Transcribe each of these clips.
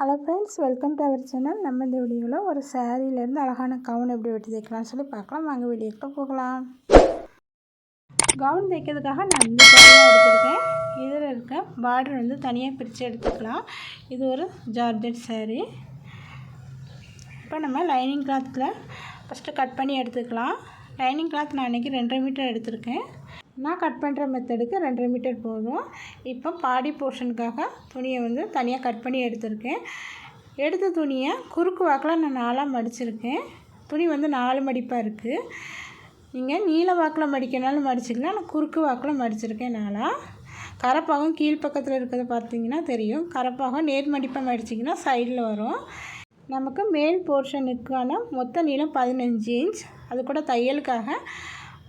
Hello friends welcome to our channel நம்ம இந்த வீடியோவில் ஒரு சேரீலேருந்து அழகான கவுன் எப்படி வெட்டி தைக்கலாம்னு சொல்லி பார்க்கலாம். வாங்க வீடியோக்கிட்ட போகலாம். கவுன் தைக்கிறதுக்காக நான் இந்த எடுத்துருக்கேன் எடுத்திருக்கேன். இதில் இருக்க பார்டர் வந்து தனியாக பிரித்து எடுத்துக்கலாம். இது ஒரு ஜார்ஜெட் சேரீ இப்போ நம்ம லைனிங் கிளாத்தில் ஃபஸ்ட்டு கட் பண்ணி எடுத்துக்கலாம். லைனிங் கிளாத் நான் அன்றைக்கி ரெண்டரை மீட்டர் எடுத்திருக்கேன். நான் கட் பண்ணுற மெத்தடுக்கு ரெண்டரை மீட்டர் போதும். இப்போ பாடி போர்ஷனுக்காக துணியை வந்து தனியாக கட் பண்ணி எடுத்திருக்கேன். எடுத்த துணியை குறுக்கு வாக்கில் நான் நாலாக மடிச்சிருக்கேன். துணி வந்து நாலு மடிப்பாக இருக்குது நீங்கள் நீல வாக்கில் மடிக்கனாலும் மடிச்சிக்கலாம் நான் குறுக்கு வாக்கில் மடிச்சிருக்கேன் நாளாக கரப்பாகம் கீழ்ப்பக்கத்தில் இருக்கிறத பார்த்தீங்கன்னா தெரியும். கரப்பாகம் நேர் மடிப்பாக மடிச்சிங்கன்னா சைடில் வரும். நமக்கு மேல் போர்ஷனுக்கான மொத்த நீளம் பதினஞ்சு இன்ச் அது கூட தையலுக்காக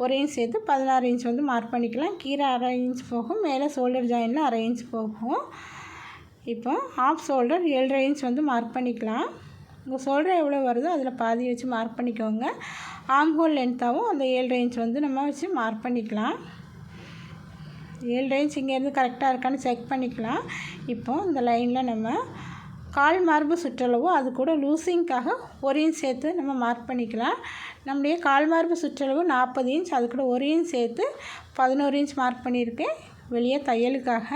ஒரு இன்ச் சேர்த்து பதினாறு இன்ச் வந்து மார்க் பண்ணிக்கலாம். கீரை அரை இன்ச் போகும் மேலே ஷோல்டர் ஜாயினில் அரை இன்ச் போகும். இப்போ ஆஃப் ஷோல்டர் ஏழரை இன்ச் வந்து மார்க் பண்ணிக்கலாம். உங்கள் ஷோல்டர் எவ்வளோ வருதோ அதில் பாதி வச்சு மார்க் பண்ணிக்கோங்க. ஆம் ஹோல் லென்த்தாகவும் அந்த ஏழரை இன்ச் வந்து நம்ம வச்சு மார்க் பண்ணிக்கலாம். ஏழரை இன்ச் இங்கேருந்து கரெக்டாக இருக்கான்னு செக் பண்ணிக்கலாம். இப்போ இந்த லைனில் நம்ம கால் மார்பு சுற்றளவோ அது கூட லூசிங்க்காக ஒரு இன்ச் சேர்த்து நம்ம மார்க் பண்ணிக்கலாம். நம்முடைய கால் மார்பு சுற்றளவு நாற்பது இன்ச் அது கூட ஒரு இன்ச் சேர்த்து பதினோரு இன்ச் மார்க் பண்ணியிருக்கேன். வெளியே தையலுக்காக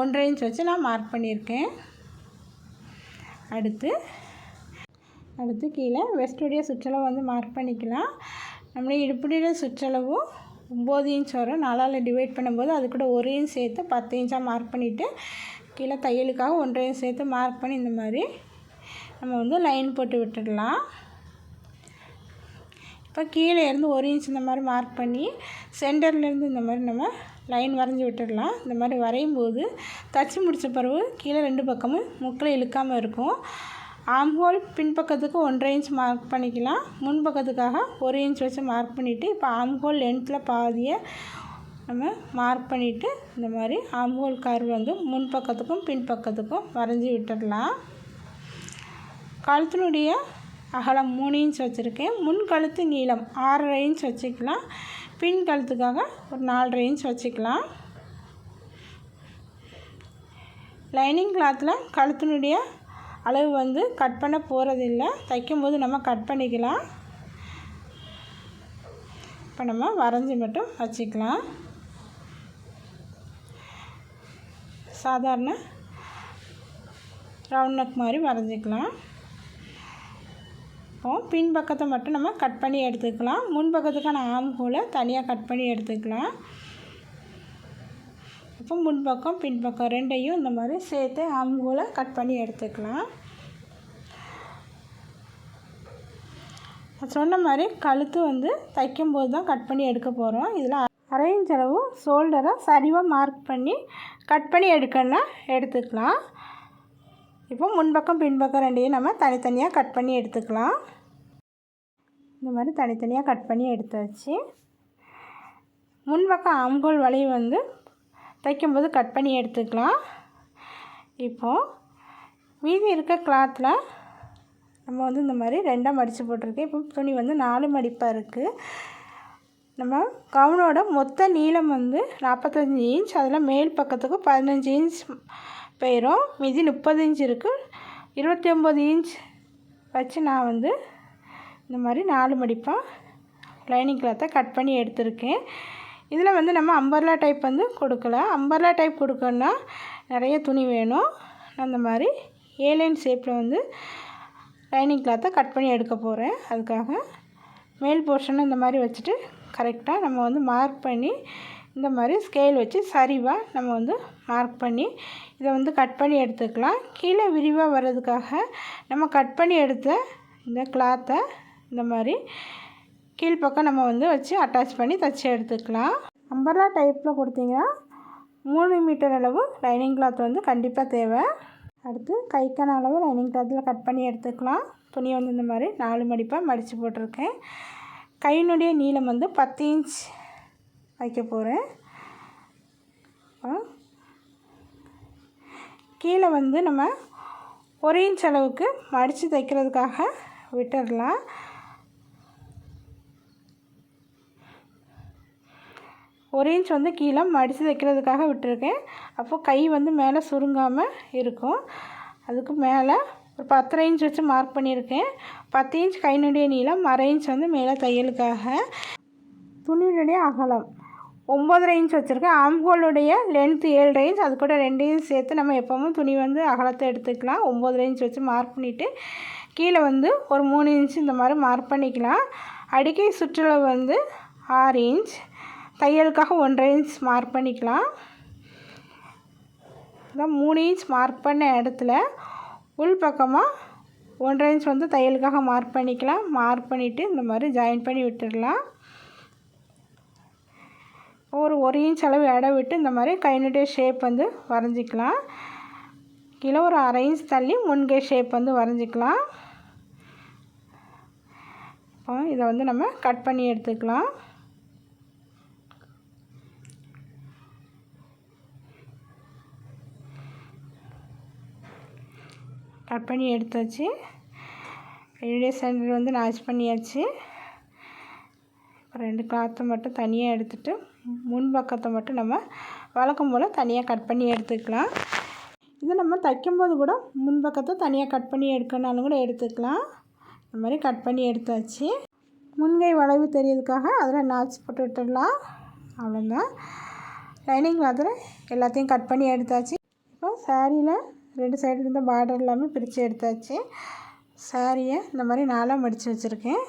ஒன்றரை இன்ச் வச்சு நான் மார்க் பண்ணியிருக்கேன். அடுத்து அடுத்து கீழே வெஸ்டுடைய சுற்றளவு வந்து மார்க் பண்ணிக்கலாம். நம்முடைய இடுப்புடைய சுற்றளவு ஒம்பது இன்ச் வரும். நாலால் டிவைட் பண்ணும்போது அது கூட ஒரு இன்ச் சேர்த்து பத்து இன்ச்சாக மார்க் பண்ணிவிட்டு கீழே தையலுக்காக ஒன்றரை இன்ச் சேர்த்து மார்க் பண்ணி இந்த மாதிரி நம்ம வந்து லைன் போட்டு விட்டுடலாம். இப்போ கீழே இருந்து ஒரு இன்ச் இந்த மாதிரி மார்க் பண்ணி சென்டர்லேருந்து இந்த மாதிரி நம்ம லைன் வரைஞ்சி விட்டுடலாம். இந்த மாதிரி வரையும் போது தச்சு முடித்த பிறகு கீழே ரெண்டு பக்கமும் முக்கில் இழுக்காமல் இருக்கும். ஆம்ஹோல் பின்பக்கத்துக்கு ஒன்றரை இன்ச் மார்க் பண்ணிக்கலாம். முன் பக்கத்துக்காக ஒரு இன்ச் வச்சு மார்க் பண்ணிவிட்டு இப்போ ஆம்ஹோல் லென்த்தில் பாதியை நம்ம மார்க் பண்ணிவிட்டு இந்த மாதிரி ஆம்ஹோல் கர்வ் வந்து முன் பக்கத்துக்கும் பின்பக்கத்துக்கும் வரைஞ்சி விட்டுடலாம். கழுத்தினுடைய அகலம் மூணு இன்ச் வச்சுருக்கேன். முன் கழுத்து நீளம் ஆறரை இன்ச் வச்சுக்கலாம். பின் கழுத்துக்காக ஒரு நாலரை இன்ச் வச்சுக்கலாம். லைனிங் கிளாத்தில் கழுத்தினுடைய அளவு வந்து கட் பண்ண போகிறதில்ல தைக்கும்போது நம்ம கட் பண்ணிக்கலாம். இப்போ நம்ம வரைஞ்சி மட்டும் வச்சுக்கலாம். சாதாரண ரவுண்ட் நெக் மாதிரி வரைஞ்சிக்கலாம். இப்போ பின் பக்கத்தை மட்டும் நம்ம கட் பண்ணி எடுத்துக்கலாம். முன் பக்கத்துக்கான ஆம் ஹோலை தனியாக கட் பண்ணி எடுத்துக்கலாம். இப்போ முன்பக்கம் பின்பக்கம் ரெண்டையும் இந்த மாதிரி சேர்த்து ஆம் ஹோலை கட் பண்ணி எடுத்துக்கலாம். சொன்ன மாதிரி கழுத்து வந்து தைக்கும்போது தான் கட் பண்ணி எடுக்க போகிறோம் இதில் அரைஞ்சளவு ஷோல்டரை சரிவாக மார்க் பண்ணி கட் பண்ணி எடுக்கணும்னா எடுத்துக்கலாம். இப்போ முன்பக்கம் பின்பக்கம் ரெண்டையும் நம்ம தனித்தனியாக கட் பண்ணி எடுத்துக்கலாம். இந்த மாதிரி தனித்தனியாக கட் பண்ணி எடுத்தாச்சு. முன்பக்கம் ஆம்கோல் வளைவு வந்து தைக்கும்போது கட் பண்ணி எடுத்துக்கலாம். இப்போது மீதி இருக்க கிளாத்தில் நம்ம வந்து இந்த மாதிரி ரெண்டாக மடித்து போட்டிருக்கேன். இப்போ துணி வந்து நாலு மடிப்பாக இருக்குது நம்ம கவுனோட மொத்த நீளம் வந்து நாற்பத்தஞ்சி இன்ச் அதில் மேல் பக்கத்துக்கு பதினஞ்சு இன்ச் போயிடும் மீதி முப்பது இன்ச் இருக்குது இருபத்தி ஒம்பது இன்ச் வச்சு நான் வந்து இந்த மாதிரி நாலு மடிப்பாக லைனிங் கிளாத்தை கட் பண்ணி எடுத்திருக்கேன். இதில் வந்து நம்ம அம்பர்லா டைப் வந்து கொடுக்கல. அம்பர்லா டைப் கொடுக்கணுன்னா நிறைய துணி வேணும். அந்த மாதிரி ஏலைன் ஷேப்பில் வந்து லைனிங் கிளாத்தை கட் பண்ணி எடுக்க போகிறேன் அதுக்காக மேல் போர்ஷனை இந்த மாதிரி வச்சுட்டு கரெக்டாக நம்ம வந்து மார்க் பண்ணி இந்த மாதிரி ஸ்கேல் வச்சு சரிவாக நம்ம வந்து மார்க் பண்ணி இதை வந்து கட் பண்ணி எடுத்துக்கலாம். கீழே விரிவாக வர்றதுக்காக நம்ம கட் பண்ணி எடுத்த இந்த கிளாத்தை இந்த மாதிரி கீழ்ப்பக்கம் நம்ம வந்து வச்சு அட்டாச் பண்ணி தைச்சி எடுத்துக்கலாம். அம்பர்லா டைப்பில் கொடுத்தீங்கன்னா மூணு மீட்டர் அளவு லைனிங் கிளாத் வந்து கண்டிப்பாக தேவை. அடுத்து கைக்கான அளவு லைனிங் கிளாத்தில் கட் பண்ணி எடுத்துக்கலாம். துணியை வந்து இந்த மாதிரி நாலு மடிப்பாக மடித்து போட்டிருக்கேன். கையினுடைய நீளம் வந்து பத்து இன்ச் வைக்க போகிறேன் கீழே வந்து நம்ம ஒரு இன்ச் அளவுக்கு மடித்து தைக்கிறதுக்காக விட்டுடலாம் ஒரு இன்ச் வந்து கீழே மடித்து தைக்கிறதுக்காக விட்டுருக்கேன். அப்போது கை வந்து மேலே சுருங்காமல் இருக்கும். அதுக்கு மேலே ஒரு பத்தரை இன்ச் வச்சு மார்க் பண்ணியிருக்கேன். பத்து இன்ச் கைனுடைய நீளம் அரை இன்ச் வந்து மேலே தையலுக்காக. துணியினுடைய அகலம். ஒம்பதரை இன்ச் வச்சுருக்கேன். ஆம்ஹோலுடைய லென்த்து ஏழு இன்ச் அது கூட ரெண்டையும் சேர்த்து நம்ம எப்போவும் துணி வந்து அகலத்தை எடுத்துக்கலாம். ஒம்பதரை இன்ச் வச்சு மார்க் பண்ணிவிட்டு கீழே வந்து ஒரு மூணு இன்ச் இந்த மாதிரி மார்க் பண்ணிக்கலாம். அடிக்கை சுற்றுலா வந்து ஆறு இன்ச் தையலுக்காக ஒன்றரை இன்ச் மார்க் பண்ணிக்கலாம். இதான் மூணு இன்ச் மார்க் பண்ண இடத்துல உள் பக்கமாக ஒன்றரை இன்ச் வந்து தையலுக்காக மார்க் பண்ணிக்கலாம். மார்க் பண்ணிவிட்டு இந்த மாதிரி ஜாயின் பண்ணி விட்டுடலாம். ஒரு ஒரு இன்ச் அளவு இடம் விட்டு இந்த மாதிரி கைனுடைய ஷேப் வந்து வரைஞ்சிக்கலாம். கீழே ஒரு அரை இன்ச் தள்ளி முன்கை ஷேப் வந்து வரைஞ்சிக்கலாம். இப்போ இதை வந்து நம்ம கட் பண்ணி எடுத்துக்கலாம். கட் பண்ணி எடுத்தாச்சு. என்னுடைய சென்டர் வந்து நாச் பண்ணியாச்சு. ரெண்டு கிளாத்தை மட்டும் தனியாக எடுத்துகிட்டு முன் பக்கத்தை மட்டும் நம்ம வழக்கம் போல் தனியாக கட் பண்ணி எடுத்துக்கலாம். இதை நம்ம தைக்கும்போது கூட முன் பக்கத்தை தனியாக கட் பண்ணி எடுக்கணுனாலும் கூட எடுத்துக்கலாம். இந்த மாதிரி கட் பண்ணி எடுத்தாச்சு. முன்கை வளைவு தெரியறதுக்காக அதில் நாச்சு போட்டு விட்டுடலாம். அவ்வளோதான் லைனிங் கிளாத்தில் எல்லாத்தையும் கட் பண்ணி எடுத்தாச்சு. இப்போ சாரியில் ரெண்டு சைடு இருந்த பார்டர் எல்லாமே பிரித்து எடுத்தாச்சு. சாரியை இந்த மாதிரி நாலாக மடித்து வச்சுருக்கேன்.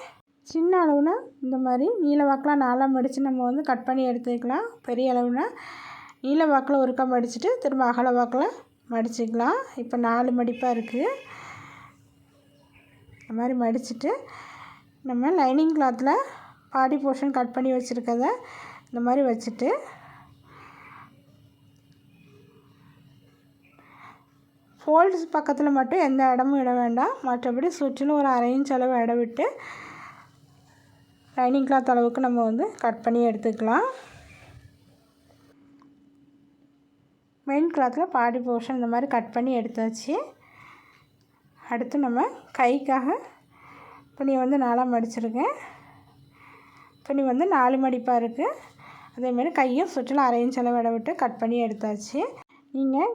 சின்ன அளவுனா இந்த மாதிரி நீல வாக்கெலாம் நாலாக மடித்து நம்ம வந்து கட் பண்ணி எடுத்துக்கலாம். பெரிய அளவுனா நீல வாக்கில் ஒருக்கா மடிச்சுட்டு திரும்ப அகல வாக்கில் மடிச்சுக்கலாம். இப்போ நாலு மடிப்பாக இருக்குது இந்த மாதிரி மடிச்சுட்டு நம்ம லைனிங் கிளாத்தில் பாடி போர்ஷன் கட் பண்ணி வச்சுருக்கத இந்த மாதிரி வச்சுட்டு ஃபோல்ட்ஸ் பக்கத்தில் மட்டும் எந்த இடமும் இட வேண்டாம். மற்றபடி சுற்றிலும் ஒரு அரை இன்ச் அளவு இட விட்டு லைனிங் கிளாத் அளவுக்கு நம்ம வந்து கட் பண்ணி எடுத்துக்கலாம். மெயின் கிளாத்தில் பாடி போர்ஷன் இந்த மாதிரி கட் பண்ணி எடுத்தாச்சு. அடுத்து நம்ம கைக்காக துணியை வந்து நாலாம் மடிச்சிருக்கேன் துணி வந்து நாலு மடிப்பாக இருக்குது அதேமாரி கையும் சுற்றிலும் அரை இன்ச் அளவு விட்டு கட் பண்ணி எடுத்தாச்சு. நீங்கள்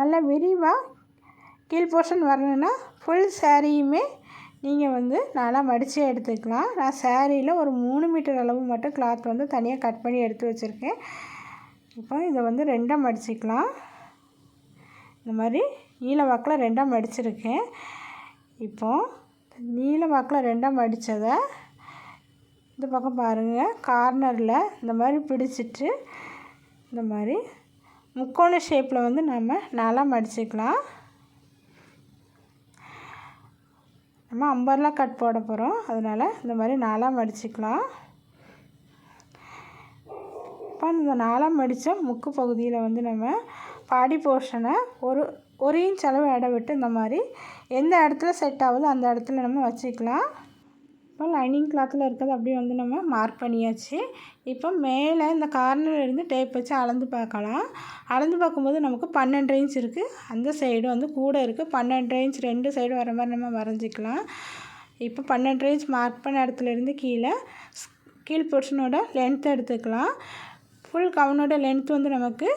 நல்லா விரிவாக கீழ் போர்ஷன் வரணுன்னா ஃபுல் சேரீயுமே நீங்கள் வந்து நல்லா மடித்து எடுத்துக்கலாம். நான் சேரீயில் ஒரு மூணு மீட்டர் அளவு மட்டும் கிளாத் வந்து தனியாக கட் பண்ணி எடுத்து வச்சுருக்கேன். இப்போ இதை வந்து ரெண்டாக மடிச்சிக்கலாம். இந்த மாதிரி நீல வாக்கில் ரெண்டாக மடிச்சிருக்கேன். இப்போது நீல வாக்கில் ரெண்டாக மடித்ததை இந்த பக்கம் பாருங்கள் கார்னரில் இந்த மாதிரி பிடிச்சிட்டு இந்த மாதிரி முக்கோண ஷேப்பில் வந்து நம்ம நல்லா மடிச்சிக்கலாம். நம்ம அம்பர்லா கட் போட போகிறோம் அதனால் இந்த மாதிரி நாலாக மடிச்சுக்கலாம். இப்போ இந்த நாலாக மடித்த முக்கு பகுதியில் வந்து நம்ம பாடி போர்ஷனை ஒரு ஒரு இன்ச் அளவு இடம் விட்டு இந்த மாதிரி எந்த இடத்துல செட் ஆகுதோ அந்த இடத்துல நம்ம வச்சுக்கலாம். இப்போ லைனிங் கிளாத்தில் இருக்கிறது அப்படியே வந்து நம்ம மார்க் பண்ணியாச்சு. இப்போ மேலே இந்த கார்னர் இருந்து டேப் வச்சு அளந்து பார்க்கலாம். அளந்து பார்க்கும்போது நமக்கு பன்னெண்டு இன்ச் இருக்குது அந்த சைடு வந்து கூட இருக்குது பன்னெண்டு இன்ச் ரெண்டு சைடு வர மாதிரி நம்ம வரைஞ்சிக்கலாம். இப்போ பன்னெண்டு இன்ச் மார்க் பண்ண இடத்துலேருந்து கீழே கீழ் போர்ஷனோட லென்த் எடுத்துக்கலாம். ஃபுல் கவனோட லென்த் வந்து நமக்கு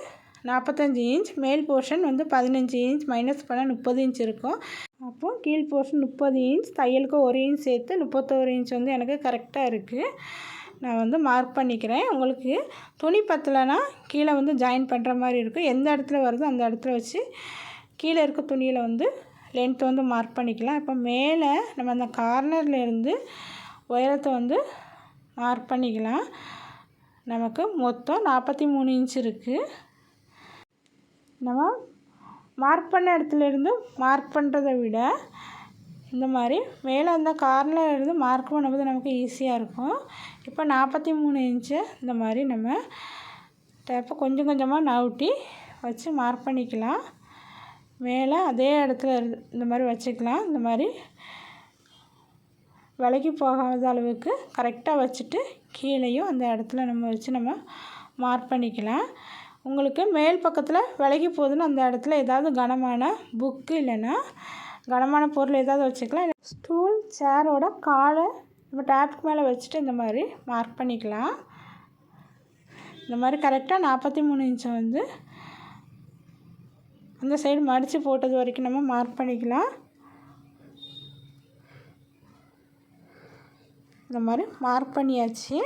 நாற்பத்தஞ்சி இன்ச் மேல் போர்ஷன் வந்து பதினஞ்சு இன்ச் மைனஸ் பண்ணால் முப்பது இன்ச் இருக்கும். அப்போது கீழ் போர்ஷன் முப்பது இன்ச் தையலுக்கு ஒரு இன்ச் சேர்த்து முப்பத்தோரு இன்ச் வந்து எனக்கு கரெக்டாக இருக்குது நான் வந்து மார்க் பண்ணிக்கிறேன். உங்களுக்கு துணி பத்தலைன்னா கீழே வந்து ஜாயின் பண்ணுற மாதிரி இருக்கும். எந்த இடத்துல வருதோ அந்த இடத்துல வச்சு கீழே இருக்க துணியில் வந்து லென்த் வந்து மார்க் பண்ணிக்கலாம். இப்போ மேலே நம்ம அந்த கார்னர்லேருந்து உயரத்தை வந்து மார்க் பண்ணிக்கலாம். நமக்கு மொத்தம் நாற்பத்தி மூணு இன்ச் இருக்குது நம்ம மார்க் பண்ண இடத்துலேருந்து மார்க் பண்ணுறத விட இந்த மாதிரி மேலே அந்த கார்னர் இருந்து மார்க் பண்ணும்போது நமக்கு ஈஸியாக இருக்கும். இப்போ நாற்பத்தி மூணு இன்ச்சு இந்த மாதிரி நம்ம டேப்பை கொஞ்சம் கொஞ்சமாக நவுட்டி வச்சு மார்க் பண்ணிக்கலாம். மேலே அதே இடத்துல இந்த மாதிரி வச்சுக்கலாம். இந்த மாதிரி விலைக்கு போகாத அளவுக்கு கரெக்டாக வச்சுட்டு கீழேயும் அந்த இடத்துல நம்ம வச்சு நம்ம மார்க் பண்ணிக்கலாம். உங்களுக்கு மேல் பக்கத்தில் விலகி போகுதுன்னு அந்த இடத்துல ஏதாவது கனமான புக்கு இல்லைன்னா கனமான பொருள் ஏதாவது வச்சுக்கலாம். இல்லை ஸ்டூல் சேரோட காலை நம்ம டேப்புக்கு மேலே வச்சுட்டு இந்த மாதிரி மார்க் பண்ணிக்கலாம். இந்த மாதிரி கரெக்டாக நாற்பத்தி மூணு இன்ச்சை வந்து அந்த சைடு மடித்து போட்டது வரைக்கும் நம்ம மார்க் பண்ணிக்கலாம். இந்த மாதிரி மார்க் பண்ணியாச்சு.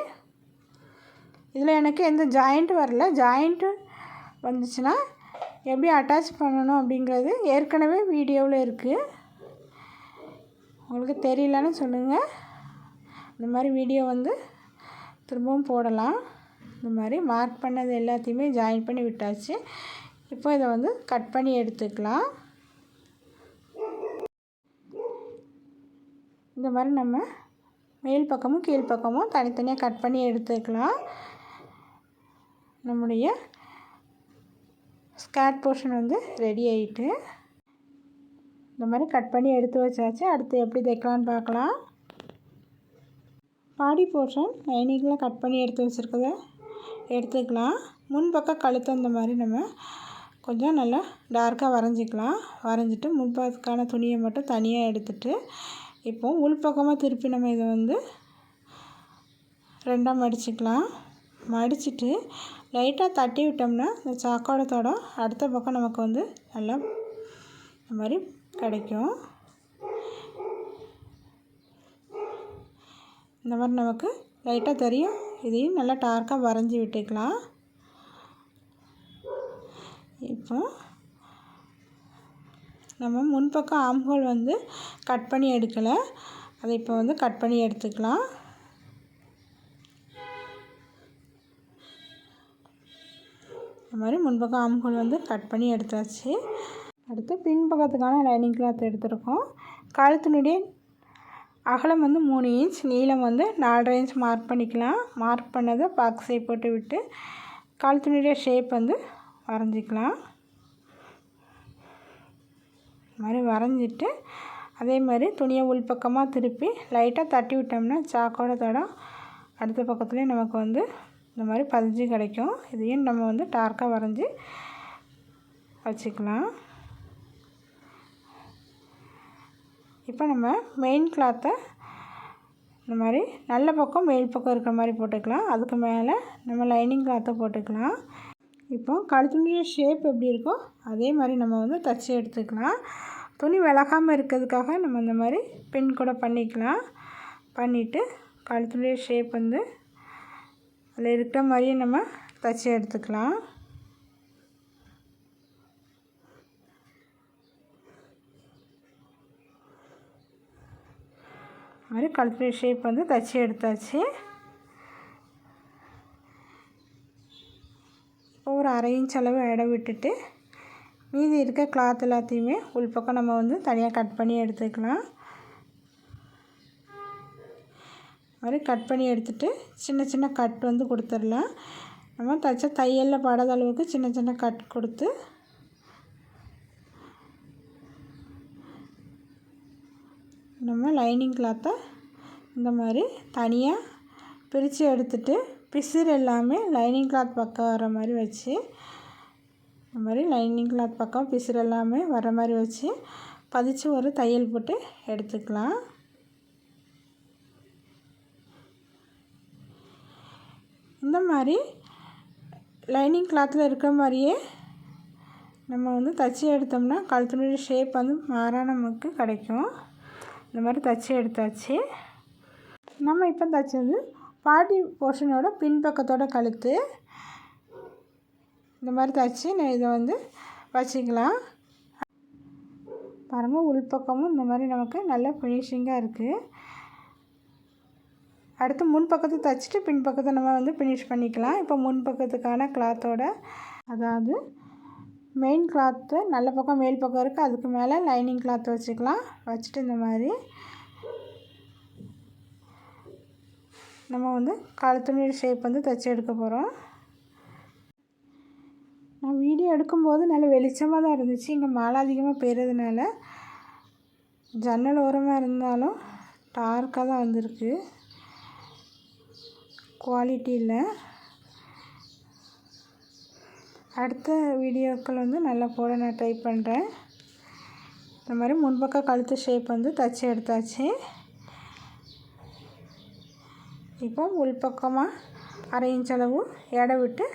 இதில் எனக்கு எந்த ஜாயிண்ட்டு வரல. ஜாயிண்ட்டு வந்துச்சுன்னா எப்படி அட்டாச் பண்ணணும் அப்படிங்கிறது ஏற்கனவே வீடியோவில் இருக்குது. உங்களுக்கு தெரியலன்னு சொல்லுங்கள் இந்த மாதிரி வீடியோ வந்து திரும்பவும் போடலாம். இந்த மாதிரி மார்க் பண்ணது எல்லாத்தையுமே ஜாயின் பண்ணி விட்டாச்சு. இப்போ இதை வந்து கட் பண்ணி எடுத்துக்கலாம். இந்த மாதிரி நம்ம மேல் பக்கமும் கீழ் பக்கமும் தனித்தனியாக கட் பண்ணி எடுத்துக்கலாம். நம்முடைய ஸ்கேட் போர்ஷன் வந்து ரெடி ஆகிட்டு இந்த மாதிரி கட் பண்ணி எடுத்து வச்சாச்சு. அடுத்து எப்படி தைக்கலான்னு பார்க்கலாம். பாடி போர்ஷன் லைனிங்கில் கட் பண்ணி எடுத்து வச்சுருக்கத எடுத்துக்கலாம். முன்பக்கம் கழுத்து அந்த மாதிரி நம்ம கொஞ்சம் நல்லா டார்க்காக வரைஞ்சிக்கலாம். வரைஞ்சிட்டு முன்பக்கத்துக்கான துணியை மட்டும் தனியாக எடுத்துகிட்டு இப்போது உள்பக்கமாக திருப்பி நம்ம இதை வந்து ரெண்டாக மடிச்சுக்கலாம். மடிச்சுட்டு லைட்டாக தட்டி விட்டோம்னா இந்த சாக்கோட அடுத்த பக்கம் நமக்கு வந்து நல்லா இந்த மாதிரி கிடைக்கும். இந்த மாதிரி நமக்கு லைட்டாக தெரியும். இதையும் நல்லா டார்க்காக வரைஞ்சி விட்டுக்கலாம். இப்போ நம்ம முன்பக்கம் ஆம்ஹோல் வந்து கட் பண்ணி எடுக்கலை. அதை இப்போ வந்து கட் பண்ணி எடுத்துக்கலாம். மாதிரி முன்பக்கம் ஆம்ஹோல் வந்து கட் பண்ணி எடுத்தாச்சு. அடுத்து பின்பக்கத்துக்கான லைனிங் கிளாத் எடுத்திருக்கோம். கழுத்தினுடைய அகலம் வந்து மூணு இன்ச் நீளம் வந்து நாலரை இன்ச் மார்க் பண்ணிக்கலாம். மார்க் பண்ணதை பாக்ஸை போட்டு விட்டு கழுத்தினுடைய ஷேப் வந்து வரைஞ்சிக்கலாம். மாதிரி வரைஞ்சிட்டு அதே மாதிரி துணியை உள்பக்கமாக திருப்பி லைட்டாக தட்டி விட்டோம்னா சாக்கோட தடம் அடுத்த பக்கத்துலேயும் நமக்கு வந்து இந்த மாதிரி பதிஞ்சு கிடைக்கும். இதையும் நம்ம வந்து டார்க்காக வரைஞ்சி வச்சுக்கலாம். இப்போ நம்ம மெயின் கிளாத்தை இந்த மாதிரி நல்ல பக்கம் மேல் பக்கம் இருக்கிற மாதிரி போட்டுக்கலாம். அதுக்கு மேலே நம்ம லைனிங் கிளாத்தை போட்டுக்கலாம். இப்போ கழுத்துடைய ஷேப் எப்படி இருக்கோ அதே மாதிரி நம்ம வந்து தச்சு எடுத்துக்கலாம். துணி விலகாமல் இருக்கிறதுக்காக நம்ம இந்த மாதிரி பின் கூட பண்ணிக்கலாம். பண்ணிவிட்டு கழுத்துடைய ஷேப் வந்து அதில் இருக்கிற மாதிரியே நம்ம தச்சு எடுத்துக்கலாம். மாதிரி கழுத்து ஷேப் வந்து தச்சு எடுத்தாச்சு. ஒரு அரை இன்ச் அளவு இடம் விட்டுட்டு மீதி இருக்க கிளாத் எல்லாத்தையுமே உள்பக்கம் நம்ம வந்து தனியாக கட் பண்ணி எடுத்துக்கலாம். மாதிரி கட் பண்ணி எடுத்துகிட்டு சின்ன சின்ன கட் வந்து கொடுத்துடலாம். நம்ம தைச்ச தையலில் படாத அளவுக்கு சின்ன சின்ன கட் கொடுத்து நம்ம லைனிங் கிளாத்தை இந்த மாதிரி தனியாக பிரித்து எடுத்துகிட்டு பிசிறு எல்லாமே லைனிங் கிளாத் பக்கம் வர மாதிரி வச்சு இந்த மாதிரி லைனிங் கிளாத் பக்கம் பிசிறு எல்லாமே வர மாதிரி வச்சு பதிச்சு ஒரு தையல் போட்டு எடுத்துக்கலாம். இந்த மாதிரி லைனிங் கிளாத்தில் இருக்கிற மாதிரியே நம்ம வந்து தச்சு எடுத்தோம்னா கழுத்துனுடைய ஷேப் வந்து மாறாக நமக்கு கிடைக்கும். இந்த மாதிரி தச்சு எடுத்தாச்சு. நம்ம இப்போ தச்சது பாட்டி போர்ஷனோட பின்பக்கத்தோட கழுத்து. இந்த மாதிரி தைச்சி நான் இதை வந்து வச்சுக்கலாம். பாருங்கள் உள்பக்கமும் இந்த மாதிரி நமக்கு நல்ல ஃபினிஷிங்காக இருக்குது அடுத்து முன் பக்கத்தை தைச்சிட்டு பின் பக்கத்தை நம்ம வந்து ஃபினிஷ் பண்ணிக்கலாம். இப்போ முன் பக்கத்துக்கான கிளாத்தோட அதாவது மெயின் கிளாத்து நல்ல பக்கம் மேல் பக்கம் இருக்குது அதுக்கு மேலே லைனிங் கிளாத் வச்சுக்கலாம். வச்சுட்டு இந்த மாதிரி நம்ம வந்து கழுத்துணியோட ஷேப் வந்து தைச்சி எடுக்க போகிறோம் நான் வீடியோ எடுக்கும்போது நல்ல வெளிச்சமாக தான் இருந்துச்சு. இங்கே மழை அதிகமாக பெய்கிறதுனால ஜன்னல் ஓரமாக இருந்தாலும் டார்க்காக தான் வந்திருக்கு. குவாலிட்டி இல்லை. அடுத்த வீடியோக்கள் வந்து நல்லா போட நான் ட்ரை பண்ணுறேன் இந்த மாதிரி முன்பக்க கழுத்து ஷேப் வந்து தைச்சி எடுத்தாச்சு. இப்போ உள்பக்கமாக அரை இன்ச் அளவு எடை விட்டு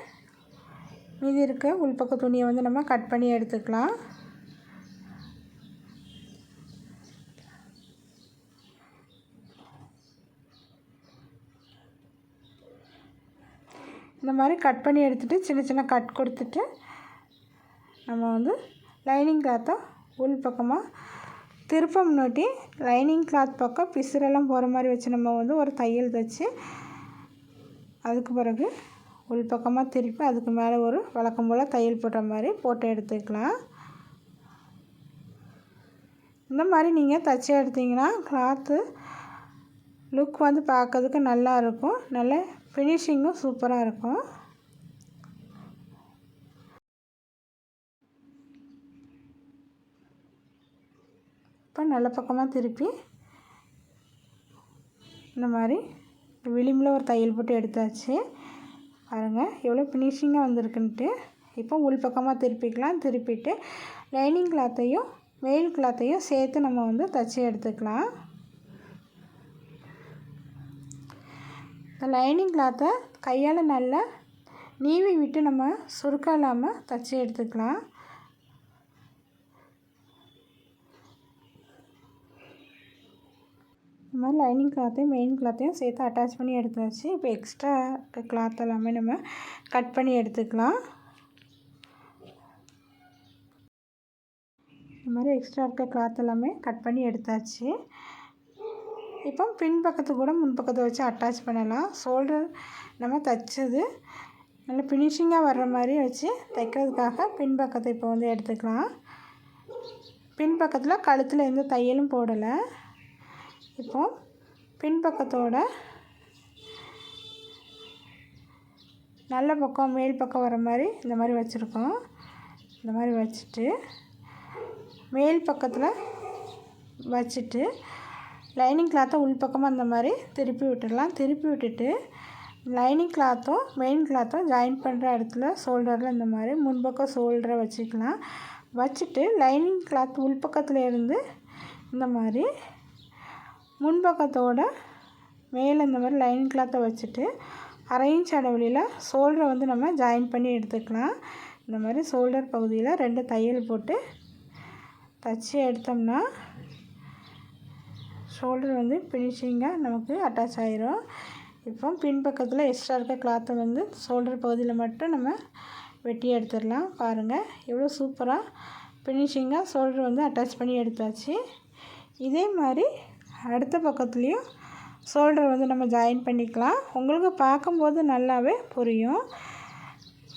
மீதி இருக்க உள்பக்க துணியை வந்து நம்ம கட் பண்ணி எடுத்துக்கலாம். மாதிரி கட் பண்ணி எடுத்துகிட்டு சின்ன சின்ன கட் கொடுத்துட்டு நம்ம வந்து லைனிங் கிளாத்தை உள் பக்கமாக திருப்பம் நோட்டி லைனிங் கிளாத் பக்கம் பிசுரெல்லாம் போகிற மாதிரி வச்சு நம்ம வந்து ஒரு தையல் தைச்சி அதுக்கு பிறகு உள் பக்கமாக திருப்பி அதுக்கு மேலே ஒரு வழக்கம் போல் தையல் போடுற மாதிரி போட்டு எடுத்துக்கலாம். இந்த மாதிரி நீங்கள் தைச்சி எடுத்திங்கன்னா கிளாத்து லுக் வந்து பார்க்கறதுக்கு நல்லா இருக்கும். நல்ல ஃபினிஷிங்கும் சூப்பராக இருக்கும். இப்போ நல்ல பக்கமாக திருப்பி இந்த மாதிரி விளிம்பில் ஒரு தையல் போட்டு எடுத்தாச்சு. பாருங்கள் எவ்வளோ ஃபினிஷிங்காக வந்திருக்குன்ட்டு. இப்போ உள் பக்கமாக திருப்பிக்கலாம். திருப்பிட்டு லைனிங் கிளாத்தையும் வெயில் கிளாத்தையும் சேர்த்து நம்ம வந்து தைச்சி எடுத்துக்கலாம். இந்த லைனிங் கிளாத்தை கையால் நல்லா நீவி விட்டு நம்ம சுருக்கம் இல்லாமல் தச்சு எடுத்துக்கலாம். இந்த மாதிரி லைனிங் கிளாத்தையும் மெயின் கிளாத்தையும் சேர்த்து அட்டாச் பண்ணி எடுத்தாச்சு இப்போ எக்ஸ்ட்ரா கிளாத் எல்லாமே நம்ம கட் பண்ணி எடுத்துக்கலாம். இந்த மாதிரி எக்ஸ்ட்ரா இருக்க கிளாத் எல்லாமே கட் பண்ணி எடுத்தாச்சு. இப்போ பின் பக்கத்து கூட முன் பக்கத்தை வச்சு அட்டாச் பண்ணலாம். ஷோல்டர் நம்ம தைச்சது. நல்ல ஃபினிஷிங்காக வர்ற மாதிரி வச்சு தைக்கிறதுக்காக பின் பக்கத்தை இப்போ வந்து எடுத்துக்கலாம். பின் பக்கத்தில் கழுத்தில் எந்த தையலும் போடலை. இப்போ பின் பக்கத்தோட நல்ல பக்கம் மேல் பக்கம் வர மாதிரி இந்த மாதிரி வச்சுருக்கோம். இந்த மாதிரி வச்சுட்டு மேல் பக்கத்தில் வச்சுட்டு லைனிங் கிளாத்தை உள்பக்கமாக அந்த மாதிரி திருப்பி விட்டுடலாம். திருப்பி விட்டுட்டு லைனிங் கிளாத்தும் மெயின் கிளாத்தும் ஜாயின் பண்ணுற இடத்துல ஷோல்டரில் இந்த மாதிரி முன்பக்கம் ஷோல்டரை வச்சுக்கலாம். வச்சுட்டு லைனிங் கிளாத் உள்பக்கத்தில் இருந்து இந்த மாதிரி முன்பக்கத்தோட மேலே இந்த மாதிரி லைனிங் கிளாத்தை வச்சுட்டு அரை இன்ச் அடவெளியில் ஷோல்டரை வந்து நம்ம ஜாயின் பண்ணி எடுத்துக்கலாம். இந்த மாதிரி ஷோல்டர் பகுதியில் ரெண்டு தையல் போட்டு தச்சு எடுத்தோம்னா ஷோல்டர் வந்து ஃபினிஷிங்காக நமக்கு அட்டாச் ஆகிரும் இப்போ பின்பக்கத்தில் எக்ஸ்ட்ரா இருக்க கிளாத்தை வந்து ஷோல்டர் பகுதியில் மட்டும் நம்ம வெட்டி எடுத்துடலாம். பாருங்கள் எவ்வளோ சூப்பராக ஃபினிஷிங்காக ஷோல்டர் வந்து அட்டாச் பண்ணி எடுத்தாச்சு. இதே மாதிரி அடுத்த பக்கத்துலேயும் ஷோல்டர் வந்து நம்ம ஜாயின் பண்ணிக்கலாம். உங்களுக்கு பார்க்கும்போது நல்லாவே புரியும்.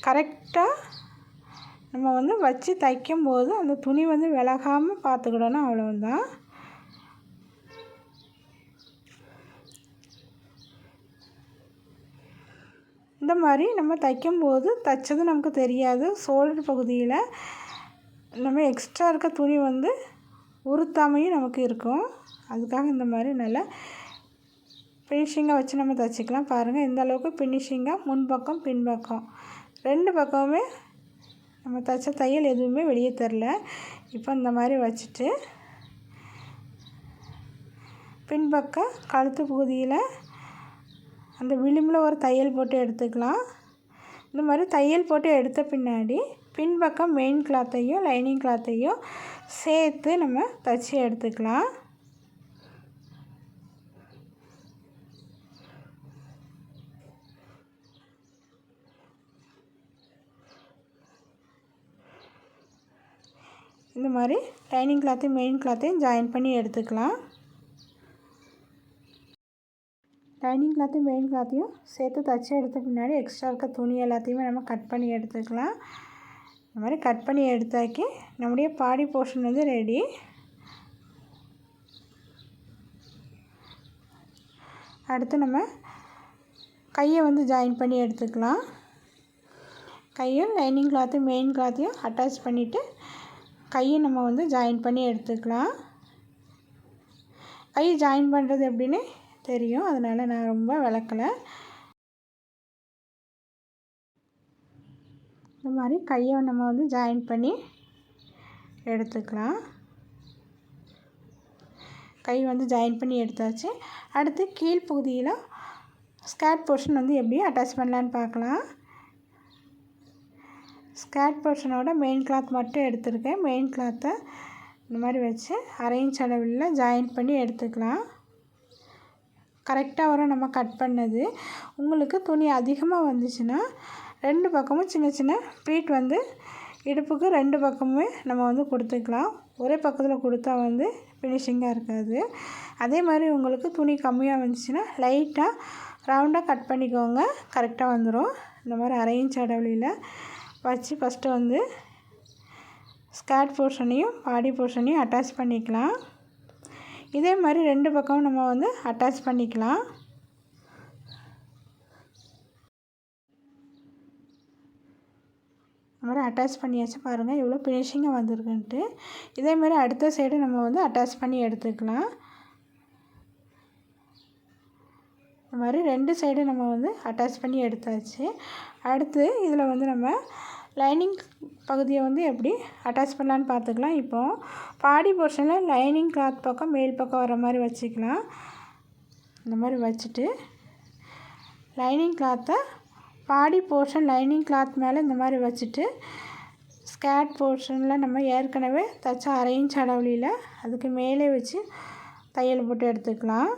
கரெக்டாக நம்ம வந்து வச்சு தைக்கும்போது அந்த துணி வந்து விலகாமல் பார்த்துக்கிடணும் அவ்வளோதான் இந்த மாதிரி நம்ம தைக்கும்போது தைச்சது நமக்கு தெரியாது. ஷோல்டர் பகுதியில் நம்ம எக்ஸ்ட்ரா இருக்க துணி வந்து உறுத்தாமையும் நமக்கு இருக்கும். அதுக்காக இந்த மாதிரி நல்லா ஃபினிஷிங்காக வச்சு நம்ம தைச்சிக்கலாம். பாருங்கள் இந்த அளவுக்கு ஃபினிஷிங்காக முன்பக்கம் பின்பக்கம் ரெண்டு பக்கமுமே நம்ம தைச்ச தையல் எதுவுமே வெளியே தெரில. இப்போ இந்த மாதிரி வச்சுட்டு பின்பக்கம் கழுத்து பகுதியில் அந்த விளிம்பில் ஒரு தையல் போட்டு எடுத்துக்கலாம். இந்த மாதிரி தையல் போட்டு எடுத்த பின்னாடி பின்பக்கம் மெயின் கிளாத்தையும் லைனிங் கிளாத்தையும் சேர்த்து நம்ம தைச்சி எடுத்துக்கலாம். இந்த மாதிரி லைனிங் கிளாத்தையும் மெயின் கிளாத்தையும் ஜாயின் பண்ணி எடுத்துக்கலாம். லைனிங் கிளாத்தையும் மெயின் கிளாத்தையும் சேர்த்து தைச்சி எடுத்த பின்னாடி எக்ஸ்ட்ரா இருக்க துணி எல்லாத்தையுமே நம்ம கட் பண்ணி எடுத்துக்கலாம். இந்த மாதிரி கட் பண்ணி எடுத்தாக்கி நம்முடைய பாடி போர்ஷன் வந்து ரெடி அடுத்து நம்ம கையை வந்து ஜாயின் பண்ணி எடுத்துக்கலாம். கையும் லைனிங் கிளாத்தையும் மெயின் கிளாத்தையும் அட்டாச் பண்ணிவிட்டு கையை நம்ம வந்து ஜாயின் பண்ணி எடுத்துக்கலாம். கை ஜாயின் பண்ணுறது எப்படின்னு தெரியும். அதனால் நான் ரொம்ப விளக்கலை. இந்த மாதிரி கையை நம்ம வந்து ஜாயின் பண்ணி எடுத்துக்கலாம். கை வந்து ஜாயின் பண்ணி எடுத்தாச்சு. அடுத்து கீழ்ப்பகுதியில் ஸ்கேட் போர்ஷன் வந்து எப்படி அட்டாச் பண்ணலான்னு பார்க்கலாம். ஸ்கேட் போர்ஷனோட மெயின் கிளாத் மட்டும் எடுத்திருக்கேன். மெயின் கிளாத்தை இந்த மாதிரி வச்சு அரேஞ்ச் அளவில் ஜாயின் பண்ணி எடுத்துக்கலாம். கரெக்டாக வரும் நம்ம கட் பண்ணது. உங்களுக்கு துணி அதிகமாக வந்துச்சுன்னா ரெண்டு பக்கமும் சின்ன சின்ன ப்ளீட் வந்து இடுப்புக்கு ரெண்டு பக்கமுமே நம்ம வந்து கொடுத்துக்கலாம். ஒரே பக்கத்தில் கொடுத்தா வந்து ஃபினிஷிங்காக இருக்காது. அதே மாதிரி உங்களுக்கு துணி கம்மியாக வந்துச்சுன்னா லைட்டாக ரவுண்டாக கட் பண்ணிக்கோங்க. கரெக்டாக வந்துடும் இந்த மாதிரி அரேஞ்ச் இன்ச் வச்சு ஃபஸ்ட்டு வந்து ஸ்கேர்ட் போர்ஷனையும் பாடி போர்ஷனையும் அட்டாச் பண்ணிக்கலாம். இதே மாதிரி ரெண்டு பக்கமும் நம்ம வந்து அட்டாச் பண்ணிக்கலாம். இந்த மாதிரி அட்டாச் பண்ணியாச்சு பாருங்கள் எவ்வளோ ஃபினிஷிங்காக வந்திருக்குன்ட்டு. இதேமாரி அடுத்த சைடு நம்ம வந்து அட்டாச் பண்ணி எடுத்துக்கலாம். இந்த மாதிரி ரெண்டு சைடு நம்ம வந்து அட்டாச் பண்ணி எடுத்தாச்சு. அடுத்து இதில் வந்து நம்ம லைனிங் பகுதியை வந்து எப்படி அட்டாச் பண்ணலான்னு பார்த்துக்கலாம். இப்போது பாடி போர்ஷனில் லைனிங் கிளாத் பக்கம் மேல் பக்கம் வர மாதிரி வச்சுக்கலாம். இந்த மாதிரி வச்சுட்டு லைனிங் கிளாத்தை பாடி போர்ஷன் லைனிங் கிளாத் மேலே இந்த மாதிரி வச்சுட்டு ஸ்கேட் போர்ஷனில் நம்ம ஏற்கனவே தைச்ச அரை இன்ச் அளவுலியில் அதுக்கு மேலே வச்சு தையல் போட்டு எடுத்துக்கலாம்.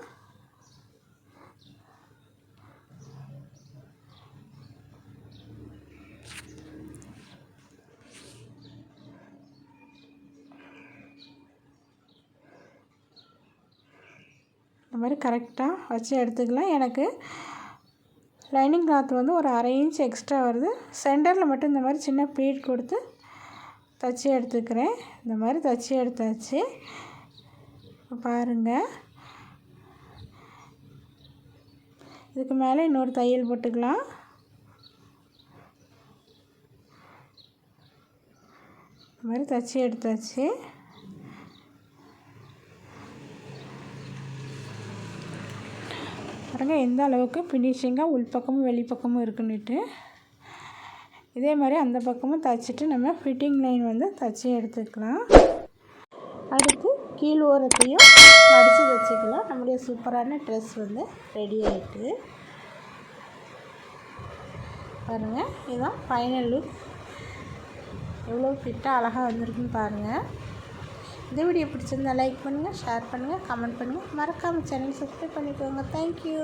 மாதிரி கரெக்டாக வச்சு எடுத்துக்கலாம். எனக்கு லைனிங் கிளாத் வந்து ஒரு அரை இன்ச் எக்ஸ்ட்ரா வருது. சென்டரில் மட்டும் இந்த மாதிரி சின்ன ப்ளீட் கொடுத்து தைச்சி எடுத்துக்கிறேன். இந்த மாதிரி தைச்சி எடுத்தாச்சு. பாருங்கள் இதுக்கு மேலே இன்னொரு தையல் போட்டுக்கலாம். இந்த மாதிரி தச்சு எடுத்தாச்சு. பாருங்கள் எந்த அளவுக்கு ஃபினிஷிங்காக உள்பக்கமும் வெளிப்பக்கமும் இருக்குன்னுட்டு. இதே மாதிரி அந்த பக்கமும் தைச்சிட்டு நம்ம ஃபிட்டிங் லைன் வந்து தைச்சி எடுத்துக்கலாம். அடுத்து கீழ் ஓரத்தையும் மடித்து வச்சுக்கலாம். நம்முடைய சூப்பரான ட்ரெஸ் வந்து ரெடி ஆகிட்டு பாருங்கள் இதுதான் ஃபைனல் லுக் எவ்வளோ ஃபிட்டாக அழகாக வந்திருக்குன்னு பாருங்கள் இந்த வீடியோ பிடிச்சிருந்தால் லைக் பண்ணுங்கள் ஷேர் பண்ணுங்கள் கமெண்ட் பண்ணுங்கள் மறக்காமல் சேனல் சப்ஸ்கிரைப் பண்ணிக்கோங்க. தேங்க்யூ